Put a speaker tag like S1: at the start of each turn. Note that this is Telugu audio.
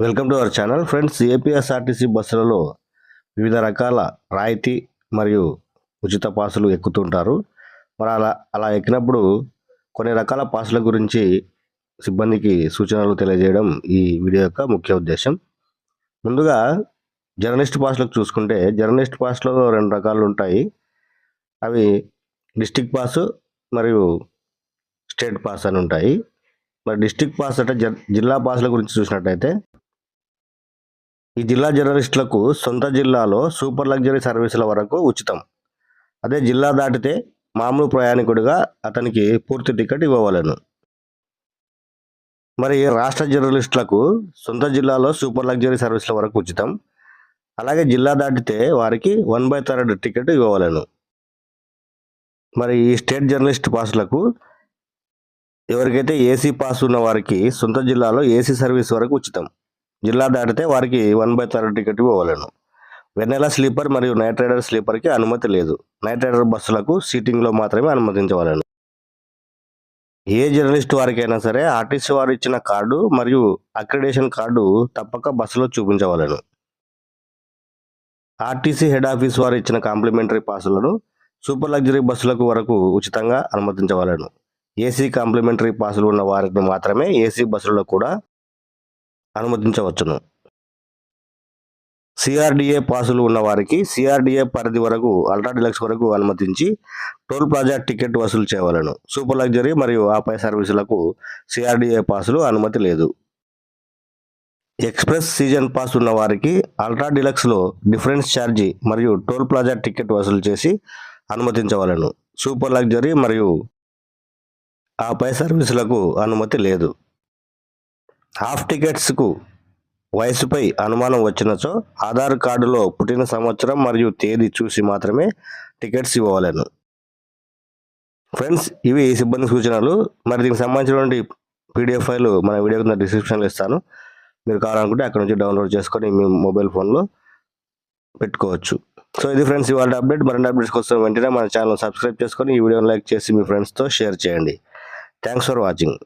S1: Welcome to our channel. Friends APSRTC బస్సులలో వివిధ రకాల రాయితీ మరియు ఉచిత పాసులు ఎక్కుతుంటారు. మరి అలా అలా ఎక్కినప్పుడు కొన్ని రకాల పాసుల గురించి సిబ్బందికి సూచనలు తెలియజేయడం ఈ వీడియో యొక్క ముఖ్య ఉద్దేశం. ముందుగా జర్నలిస్ట్ పాస్లకు చూసుకుంటే జర్నలిస్ట్ పాస్లో రెండు రకాలు ఉంటాయి. అవి డిస్టిక్ పాసు మరియు స్టేట్ పాస్ అని ఉంటాయి. మరి డిస్టిక్ పాస్ అంటే జిల్లా పాస్ల గురించి చూసినట్టయితే ఈ జిల్లా జర్నలిస్టులకు సొంత జిల్లాలో సూపర్ లగ్జరీ సర్వీసుల వరకు ఉచితం. అదే జిల్లా దాటితే మామూలు ప్రయాణికుడిగా అతనికి పూర్తి టికెట్ ఇవ్వవలెను. మరి రాష్ట్ర జర్నలిస్టులకు సొంత జిల్లాలో సూపర్ లగ్జరీ సర్వీసుల వరకు ఉచితం. అలాగే జిల్లా దాటితే వారికి వన్ బై థర్డ్ టికెట్ ఇవ్వవలను. మరి ఈ స్టేట్ జర్నలిస్ట్ పాసులకు ఎవరికైతే ఏసీ పాస్ ఉన్న వారికి సొంత జిల్లాలో ఏసీ సర్వీస్ వరకు ఉచితం. జిల్లా దాటితే వారికి వన్ బై థర్డ్ టికెట్ ఇవ్వవలను. వెన్నెల స్లీపర్ మరియు నైట్ రైడర్ స్లీపర్కి అనుమతి లేదు. నైట్ రైడర్ బస్సులకు సీటింగ్లో మాత్రమే అనుమతించవలను. ఏ జర్నలిస్ట్ వారికైనా సరే ఆర్టీసీ వారు ఇచ్చిన కార్డు మరియు అక్రిడేషన్ కార్డు తప్పక బస్సులో చూపించవలను. ఆర్టీసీ హెడ్ ఆఫీస్ వారు ఇచ్చిన కాంప్లిమెంటరీ పాసులను సూపర్ లగ్జరీ బస్సులకు వరకు ఉచితంగా అనుమతించవలను. ఏసీ కాంప్లిమెంటరీ పాసులు ఉన్న వారికి మాత్రమే ఏసీ బస్సులలో కూడా అనుమతించవచ్చును. సిఆర్డిఏ పాసులు ఉన్నవారికి సిఆర్డీఏ సిఆర్డిఏ పరిధి వరకు అల్ట్రా డిలక్స్ వరకు అనుమతించి టోల్ ప్లాజా టికెట్ వసూలు చేయవలను. సూపర్ లగ్జరీ మరియు ఆపై సర్వీసులకు సిఆర్డిఏ పాసులు అనుమతి లేదు. ఎక్స్ప్రెస్ సీజన్ పాస్ ఉన్న వారికి అల్ట్రా డిలక్స్లో డిఫరెన్స్ ఛార్జీ మరియు టోల్ ప్లాజా టికెట్ వసూలు చేసి అనుమతించవలను. సూపర్ లగ్జరీ మరియు ఆపై సర్వీసులకు అనుమతి లేదు. హాఫ్ టికెట్స్కు వయసుపై అనుమానం వచ్చినచో ఆధార్ కార్డులో పుట్టిన సంవత్సరం మరియు తేదీ చూసి మాత్రమే టికెట్స్ ఇవ్వలేను ఫ్రెండ్స్ ఇవి సిబ్బంది సూచనలు. మరి దీనికి సంబంధించినటువంటి పీడిఎఫ్ ఫైల్ మన వీడియో కింద డిస్క్రిప్షన్లో ఇస్తాను. మీరు కావాలనుకుంటే అక్కడ నుంచి డౌన్లోడ్ చేసుకొని మీ మొబైల్ ఫోన్లో పెట్టుకోవచ్చు. సో ఇది ఫ్రెండ్స్ ఇవాళ అప్డేట్. మరిన్ని అప్డేట్స్ కోసం వెంటనే మన ఛానల్ సబ్స్క్రైబ్ చేసుకొని ఈ వీడియోని లైక్ చేసి మీ ఫ్రెండ్స్తో షేర్ చేయండి. Thanks for watching.